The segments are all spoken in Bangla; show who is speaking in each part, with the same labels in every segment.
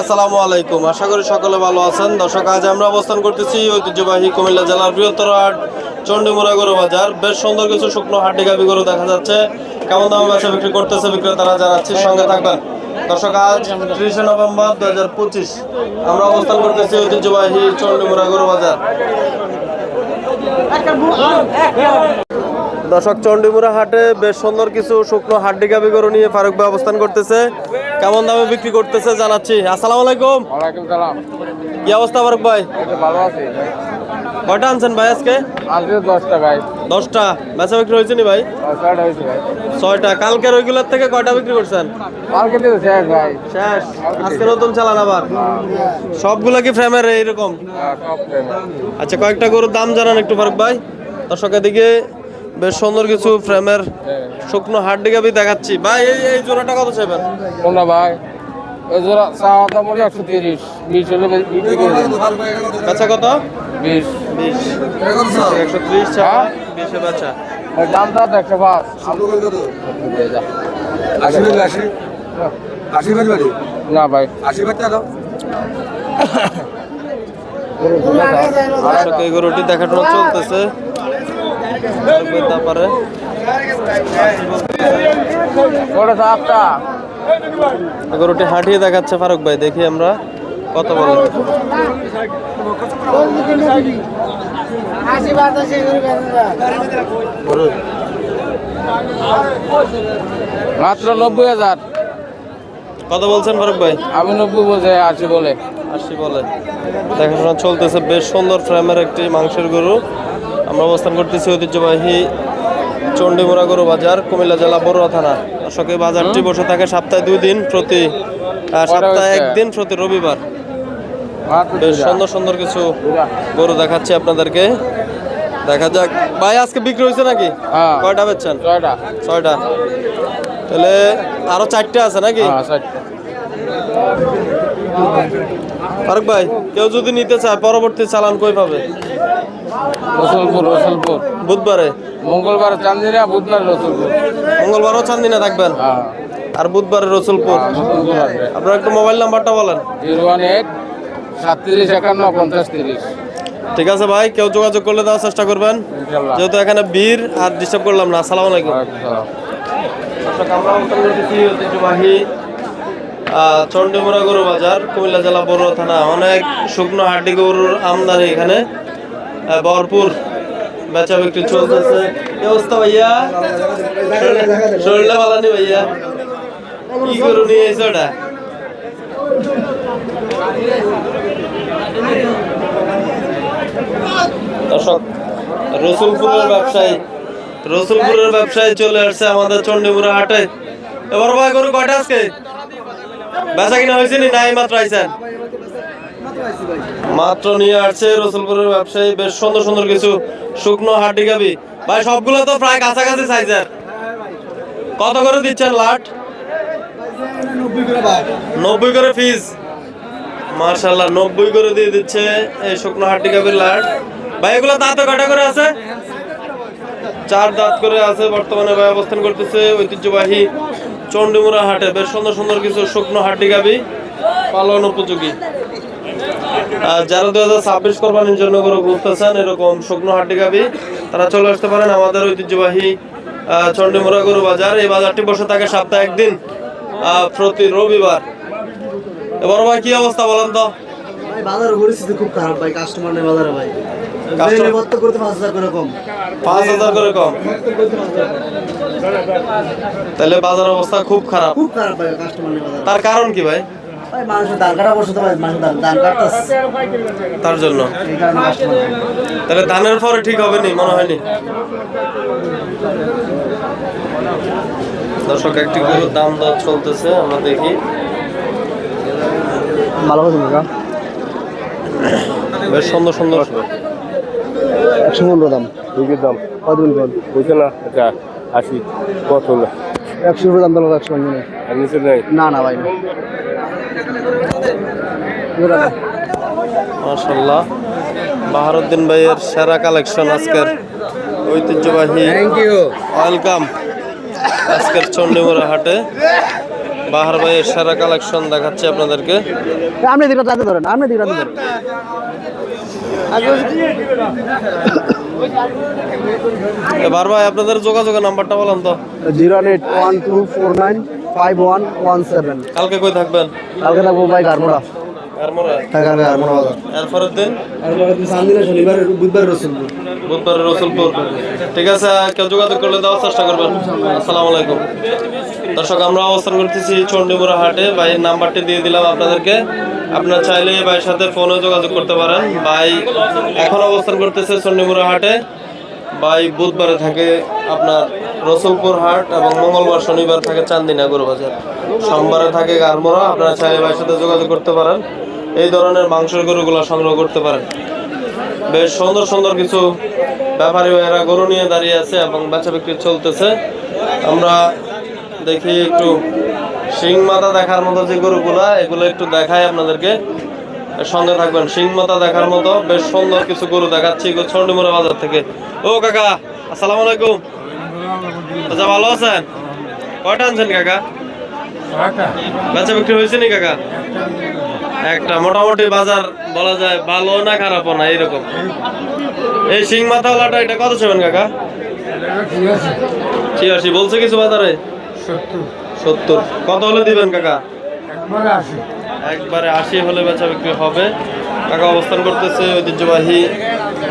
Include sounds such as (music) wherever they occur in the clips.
Speaker 1: আসসালামু আলাইকুম। আশা করি সকলে ভালো আছেন। দর্শক, আজ আমরা অবস্থান করতেছি ঐতিহ্যবাহী কুমিল্লা জেলার বৃহত্তর হাট চণ্ডীমুড়া গরু বাজার। বেশ সুন্দর কিছু শুকনো হাড্ডি গাবি গরু দেখা যাচ্ছে। কেমন দাম বেচা বিক্রি করতেছে বিক্রেতারা জানাচ্ছি, সঙ্গে থাকবেন। দর্শক, আজ ত্রিশে নভেম্বর দু হাজার পঁচিশ আমরা অবস্থান করতেছি ঐতিহ্যবাহী চণ্ডীমুড়া গরু বাজার। দর্শক, চণ্ডীমুড়া হাটে বেশ সুন্দর কিছু শুকনো হাড্ডি গাবি গরু নিয়ে ফারুক ভাই অবস্থান করতেছে। কেমন দামে বিক্রি করতেছে জানাচ্ছি। আসসালামু আলাইকুম। কি অবস্থা ফারুক ভাই?
Speaker 2: ভালো আছি
Speaker 1: কয়টা আনছেন ভাই আজকে?
Speaker 2: আজকে দশটা ভাই।
Speaker 1: দশটা। বেচা বিক্রি হয়েছে নি ভাই?
Speaker 2: ছয়টা হয়েছে ভাই।
Speaker 1: ছয়টা। কালকের ওইগুলোর থেকে কয়টা বিক্রি করছেন?
Speaker 2: মার্কেটে তো শেষ ভাই।
Speaker 1: শেষ। আজকে নতুন চালান আবার? সবগুলো কি ফ্রেমের এইরকম?
Speaker 2: হ্যাঁ,
Speaker 1: আচ্ছা কয়েকটা গরুর দাম জানান একটু ফারুক ভাই। দর্শকের দিকে বেশ সুন্দর কিছু ফ্রেমের
Speaker 2: হ্যাঁ।
Speaker 1: শুকনো হাড্ডি গাবি দেখাচ্ছি। ভাই এই এই জোড়াটা কত চাইবেন?
Speaker 2: কোনটা ভাই? এই জোড়া চাওয়া দাম হলো একশো তিরিশ বিশ হলে বিক্রি করে
Speaker 1: বেচা কত?
Speaker 2: বিশ।
Speaker 1: বিশ। একশো ত্রিশ টাকা বিশে বেচা।
Speaker 2: দামটা তো একশো পাঁচ। না? ভাই।
Speaker 3: আশীর্বাদ টাকা
Speaker 1: গরুটি দেখাশোনা চলতেছে। তারপরে গরুটি হাঁটিয়ে দেখাচ্ছে ফারুক ভাই দেখি আমরা কত বলে
Speaker 2: মাত্র নব্বই হাজার।
Speaker 1: কত বলছেন ফারুক ভাই?
Speaker 2: আমি নব্বই বলছে আশি বলে।
Speaker 1: আশি বলে। দেখাশোনা চলতেছে বেশ সুন্দর ফ্রেমের একটি মাংসের গরু। আমরা অবস্থান করতেছি ঐতিহ্যবাহী চণ্ডীমুড়া গরু বাজার কুমিল্লা জেলা বড়ুয়া থানা। দর্শক বাজারটি বসে থাকে সপ্তাহে দুই দিন প্রতি সপ্তাহে একদিন প্রতি রবিবার। বেশ সুন্দর সুন্দর কিছু গরু দেখাচ্ছি আপনাদেরকে। দেখা যাক। ভাই আজকে বিক্রি হয়েছে নাকি?
Speaker 2: হ্যাঁ।
Speaker 1: কয়টা বেচছেন?
Speaker 2: ছয়টা।
Speaker 1: ছয়টা। তাহলে আরও চারটে আছে নাকি?
Speaker 2: হ্যাঁ
Speaker 1: ফারুক ভাই কেউ যদি নিতে চায় পরবর্তী চালান কই পাবে?
Speaker 2: রসুলপুর রসুলপুর।
Speaker 1: বুধবারে?
Speaker 2: মঙ্গলবার চান্দিনা বুধবার রসুলপুর।
Speaker 1: মঙ্গলবারও চান্দিনা থাকবেন?
Speaker 2: হ্যাঁ।
Speaker 1: আর বুধবারে রসুলপুর?
Speaker 2: রসুলপুর
Speaker 1: আপনার একটু মোবাইল নাম্বারটা বলেন।
Speaker 2: জিরো ওয়ান এইট সাতত্রিশ একান্ন পঞ্চাশ তিরিশ।
Speaker 1: ঠিক আছে ভাই কেউ যোগাযোগ করলে দেওয়ার চেষ্টা করবেন। যেহেতু এখানে বীর আর ডিস্টার্ব করলাম না। আসসালামু আলাইকুম। চণ্ডীমুড়া গরু বাজার, কুমিল্লা জেলা বড় থানা। অনেক শুকনো হাড্ডি গরুর আমদানি এখানে। ভরপুর বেচা বিক্রি চলতেছে। অবস্থা ভাইয়া? শরীরটা ভালো ভাইয়া? কি গরু নিয়ে ওটা দর্শক, রসুলপুরের ব্যবসায়ী রসুলপুরের ব্যবসায়ী চলে আসছে আমাদের চণ্ডীপুরা হাটে। এবার ভাই গরু কয়টা আজকে? মাত্র আইছেন মাত্র নিয়ে আসছে রসুলপুরের ব্যবসায়ী। বেশ সুন্দর সুন্দর কিছু শুকনো হাড্ডি গাবি। ভাই, সবগুলো তো প্রায় কাছাকাছি সাইজের। কত করে দিচ্ছেন লাট? নব্বই করে ফিস মার্শাল্লাহ, নব্বই করে দিয়ে দিচ্ছে এই শুকনো হাড্ডি গাবির লাট। ভাই, এগুলো দাঁতে কয়টা করে আছে? চার দাঁত করে আছে। বর্তমানে ভাই অবস্থান করতেছে ঐতিহ্যবাহী চণ্ডীমুড়া হাটে বেশ সুন্দর সুন্দর কিছু শুকনো হাড্ডি গাবি পালন উপযোগী। যারা দু হাজার ছাব্বিশ কোরবানির জন্য করে বুঝতেছেন এরকম শুকনো হাড্ডি গাবি তারা চলে আসতে পারেন আমাদের ঐতিহ্যবাহী আহ, চণ্ডীমুড়া গরু বাজার। এই বাজারটি বসে থাকে সপ্তাহে একদিন প্রতি রবিবার। এবার ভাই কি অবস্থা বলেন তো?
Speaker 4: ভাই বাজারের পরিস্থিতি খুব খারাপ ভাই কাস্টমার নেই বাজারে ভাই। পাঁচ হাজার করে কম।
Speaker 1: তাহলে বাজার অবস্থা খুব খারাপ।
Speaker 4: খুব খারাপ ভাই কাস্টমার নেই বাজারে।
Speaker 1: তার কারণ কি ভাই? তার জন্য। তাহলে ধানের পরে ঠিক হবে নি মনে হয়নি? দর্শক একটি গরুর দাম দর চলতেছে আমরা দেখি।
Speaker 4: ভালো
Speaker 1: বেশ সুন্দর সুন্দর।
Speaker 4: একশো পনেরো দাম।
Speaker 2: রুগীর দাম?
Speaker 4: কত বলবেন
Speaker 2: বুঝছে না আচ্ছা আশি কত হলো।
Speaker 4: একশো রুপে দাম একশো পঞ্চান্ন
Speaker 2: আর নিচে নেই?
Speaker 4: না না ভাই
Speaker 1: মাশাল্লাহ বাহারুদ্দিন ভাইয়ের সেরা কালেকশন আজকের ঐতিহ্যবাহী
Speaker 2: থ্যাংক ইউ
Speaker 1: ওয়েলকাম আজকের চণ্ডীমুড়া হাটে। বাহার ভাইয়ের সেরা কালেকশন দেখাচ্ছি আপনাদেরকে।
Speaker 4: আপনি দিকে তাতে ধরেন আপনি দিকে তাতে ধরেন।
Speaker 1: এবার ভাই আপনাদের যোগাযোগের নাম্বারটা বলেন তো।
Speaker 4: Zero eight one two four nine five one one seven.
Speaker 1: কালকে কই থাকবেন?
Speaker 4: কালকে থাকব ভাই গারমোড়া।
Speaker 1: ঠিক আছে কেউ যোগাযোগ করলে দেওয়ার চেষ্টা করবেন। আসসালামু আলাইকুম। দর্শক আমরা অবস্থান করতেছি চণ্ডীমুড়া হাটে। ভাইয়ের নাম্বারটি দিয়ে দিলাম আপনাদেরকে। আপনারা চাইলে ভাইয়ের সাথে ফোনে যোগাযোগ করতে পারেন। ভাই এখন অবস্থান করতেছে চণ্ডীমুড়া হাটে। ভাই বুধবারে থাকে আপনার রসুলপুর হাট এবং মঙ্গলবার শনিবার থাকে চান্দিনা বাজার সোমবারে থাকে গারমোড়া, আপনারা চাইলে ভাইয়ের সাথে যোগাযোগ করতে পারেন। এই ধরনের মাংসের গরুগুলো সংগ্রহ করতে পারেন। বেশ সুন্দর সুন্দর কিছু ব্যাপারী ভাইয়েরা গরু নিয়ে দাঁড়িয়ে আছে এবং বেচা বিক্রি চলতেছে। আমরা দেখি একটু শিং মাথা দেখার মতো যে গরুগুলা এগুলো একটু দেখাই আপনাদেরকে। সঙ্গে থাকবেন শিং মাথা দেখার মতো বেশ সুন্দর কিছু গরু দেখাচ্ছি ছন্ডিমুড়া বাজার থেকে। ও কাকা আসসালামু আলাইকুম। আচ্ছা ভালো আছেন? কয়টা আনছেন কাকা? বেচা বিক্রি হয়েছে নি কাকা? একটা মোটামুটি বাজার বলা যায় ভালো না খারাপও না এরকম এই শিং মাথাওয়ালাটা এটা কত ছিলেন কাকা? ছিয়াশি বলছে কিছু বাজারে? সত্তর। কত হলে দিবেন কাকা? একবারে আশি। হলে বেচা বিক্রি হবে। কাকা অবস্থান করতেছে ঐতিহ্যবাহী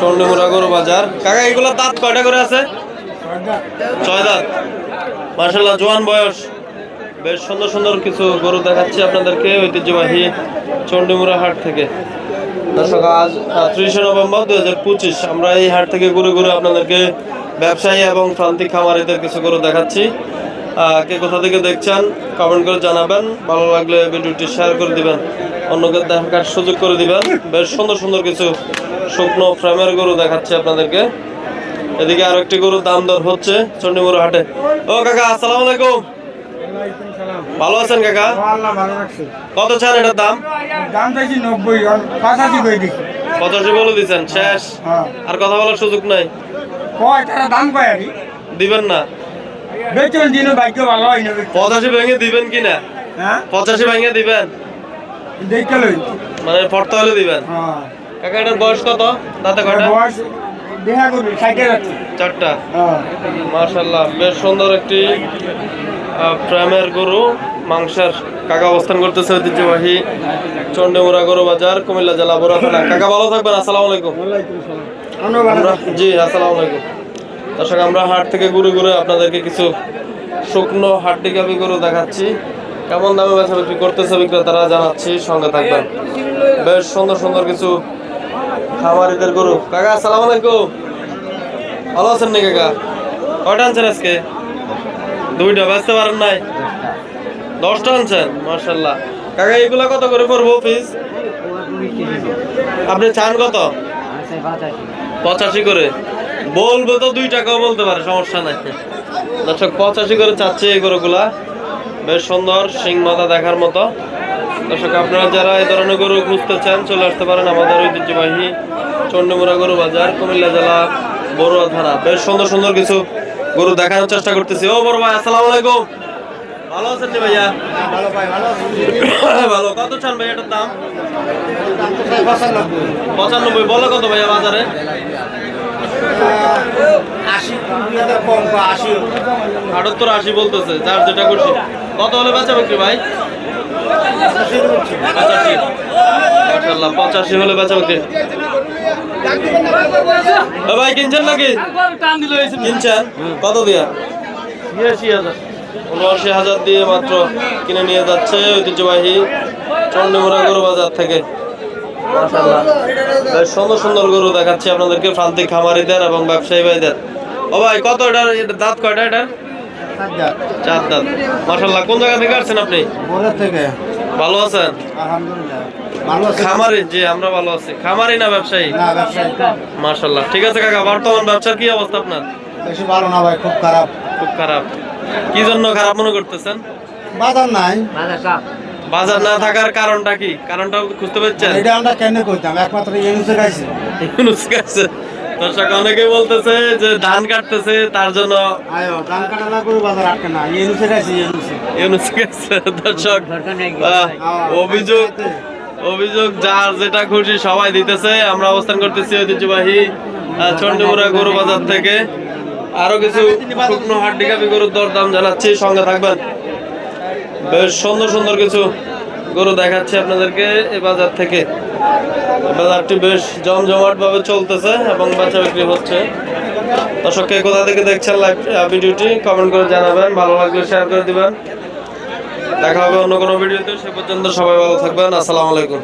Speaker 1: চন্ডীমুড়া গরু বাজার। কাকা এগুলো দাঁত কয়টা করে আছে? ছয় দাঁত। মার্শাল্লাহ জোয়ান বয়স। বেশ সুন্দর সুন্দর কিছু গরু দেখাচ্ছি আপনাদেরকে ঐতিহ্যবাহী চণ্ডীমুড়া হাট থেকে। দর্শক আজ ত্রিশে নভেম্বর দুই হাজার পঁচিশ। আমরা এই হাট থেকে ঘুরে ঘুরে আপনাদেরকে ব্যবসায়ী এবং প্রান্তিক খামারিদের কিছু গরু দেখাচ্ছি। কে কোথা থেকে দেখছেন কমেন্ট করে জানাবেন। ভালো লাগলে ভিডিওটি শেয়ার করে দিবেন। অন্যকে দেখার সুযোগ করে দিবেন। বেশ সুন্দর সুন্দর কিছু শুকনো ফ্রেমের গরু দেখাচ্ছি আপনাদেরকে। এদিকে আরও একটি গরুর দাম দর হচ্ছে চণ্ডীমুড়া হাটে। ও কাকা আসসালামু আলাইকুম। ভালো আছেন কাকা? কত চান এটার দাম?
Speaker 5: দাম চাইছি নব্বই আর করে দিচ্ছি
Speaker 1: পঁচাশি বলে দিচ্ছেন শেষ।
Speaker 5: হ্যাঁ।
Speaker 1: আর কথা বলার সুযোগ নাই?
Speaker 5: কয় তারা দাম কয় আর
Speaker 1: দিবেন না।
Speaker 5: বেতন দিনও ভাগ্য ভালো হয় না
Speaker 1: পঁচাশি ভেঙে দিবেন কি না?
Speaker 5: হ্যাঁ?
Speaker 1: পঁচাশি ভেঙে দিবেন।
Speaker 5: দেখতে লই।
Speaker 1: মানে ফর্ত হলে দিবেন।
Speaker 5: হ্যাঁ।
Speaker 1: কাকা এটার বয়স কত? কয়টা?
Speaker 5: বয়স
Speaker 1: চারটা।
Speaker 5: হ্যাঁ।
Speaker 1: মার্শাল্লাহ বেশ সুন্দর একটি প্রেমের গরু। মাংসের কাকা অবস্থান করতেছে ঐতিহ্যবাহী চন্ডীমুড়া গরু বাজার কুমিল্লা জেলা বড় কাকা ভালো থাকবেন আসসালামু আলাইকুম। জি আসসালামু আলাইকুম। দর্শক, আমরা হাট থেকে ঘুরে ঘুরে আপনাদেরকে কিছু শুকনো হাড্ডি গাবি গরু দেখাচ্ছি। কেমন দামে বেচা বিক্রি করতেছে বিক্রেতারা জানাচ্ছি, সঙ্গে থাকবেন। বেশ সুন্দর সুন্দর কিছু খামারিদের গরু। কাকা, আসসালামু আলাইকুম। ভালো আছেন নি কাকা? কয়টা আনছেন আজকে? দুইটা, বেচতে পারেন নাই? দশটা আনছেন? মার্শাল্লাহ কাকা এগুলা কত করে পড়ব পিস আপনি চান কত? পঁচাশি করে। বলব তো দুই টাকাও বলতে পারে সমস্যা নাই। দর্শক পঁচাশি করে চাচ্ছে এই গরুগুলা। বেশ সুন্দর সিং মাথা দেখার মতো। দর্শক আপনারা যারা এই ধরনের গরু খুঁজতে চান চলে আসতে পারেন আমাদের ঐতিহ্যবাহী চন্ডমুড়া গরু বাজার কুমিল্লা জেলা বড়ুয়া থানা বেশ সুন্দর সুন্দর কিছু গরু দেখানোর চেষ্টা করতেছি। ও বড় ভাই আসসালামু আলাইকুম। ভালো আছেন ভাইয়া? (coughs) ভালো। কত চান ভাই এটার দাম? পঁচানব্বই। বলো কত ভাইয়া বাজারে? আটাত্তর আশি বলতেছে যার যেটা করছি কত হলে বেচা বিক্রি ভাই? পঁচাশি। মাশাআল্লাহ, পঁচাশি হলে বেচা বিক্রি। ভাই কিনছেন নাকি? কিনছেন? কত দিয়া? উনআশি হাজার দিয়ে মাত্র কিনে নিয়ে যাচ্ছে ঐতিহ্যবাহী চন্ডীমুড়া গরু বাজার থেকে। মাশাআল্লাহ। বেশ সুন্দর সুন্দর গরু দেখাচ্ছি আপনাদেরকে। প্রান্তিক খামারিদের এবং ব্যবসায়ী ভাইদের। ও ভাই কত এটার এটার দাঁত কয়টা এটা চার দাঁত। মাশাআল্লাহ কোন জায়গা থেকে আসছেন আপনি?
Speaker 4: থেকে।
Speaker 1: ভালো আছেন?
Speaker 4: ভালো
Speaker 1: খামারি জি আমরা ভালো আছি। খামারি না ব্যবসায়ী?
Speaker 4: না ব্যবসায়ী।
Speaker 1: মাশাআল্লাহ। ঠিক আছে কাকা বর্তমান ব্যবসার কি অবস্থা আপনার?
Speaker 4: বেশি ভালো না ভাই খুব খারাপ।
Speaker 1: খুব খারাপ। কি জন্য খারাপ মনে করতেছেন?
Speaker 4: বাজার নাই।
Speaker 1: বাজার না থাকার কারণটা কি? কারণটা খুঁজতে পারছেন
Speaker 4: এটা আমরা কেন করতাম একমাত্র ইউনিসে গাইছি।
Speaker 1: ইউনুস গাছে দর্শক অনেকে বলতেছে যে ধান কাটতেছে তার জন্য
Speaker 4: আয়ো ধান কাটা না করে বাজার আটকে না। ইউনুসে গেছে ইউনুসে।
Speaker 1: ইউনুস গেছে দর্শক অভিযোগ অভিযোগ যার যেটা খুশি সবাই দিতেছে। আমরা অবস্থান করতেছি ঐতিহ্যবাহী চণ্ডীমুড়া গরু বাজার থেকে। আরও কিছু শুকনো হাড্ডি কাপি গরুর দরদাম জানাচ্ছি। সঙ্গে থাকবেন। বেশ সুন্দর সুন্দর কিছু গরু দেখাচ্ছি আপনাদেরকে এ বাজার থেকে। বাজারটি বেশ জমজমাট ভাবে চলতেছে এবং বেচা বিক্রি হচ্ছে। দর্শককে কোথা থেকে দেখছেন লাইভ ভিডিওটি কমেন্ট করে জানাবেন, ভালো লাগলে শেয়ার করে দিবেন। দেখা হবে অন্য কোনো ভিডিওতে, সে পর্যন্ত সবাই ভালো থাকবেন, আসসালামু আলাইকুম।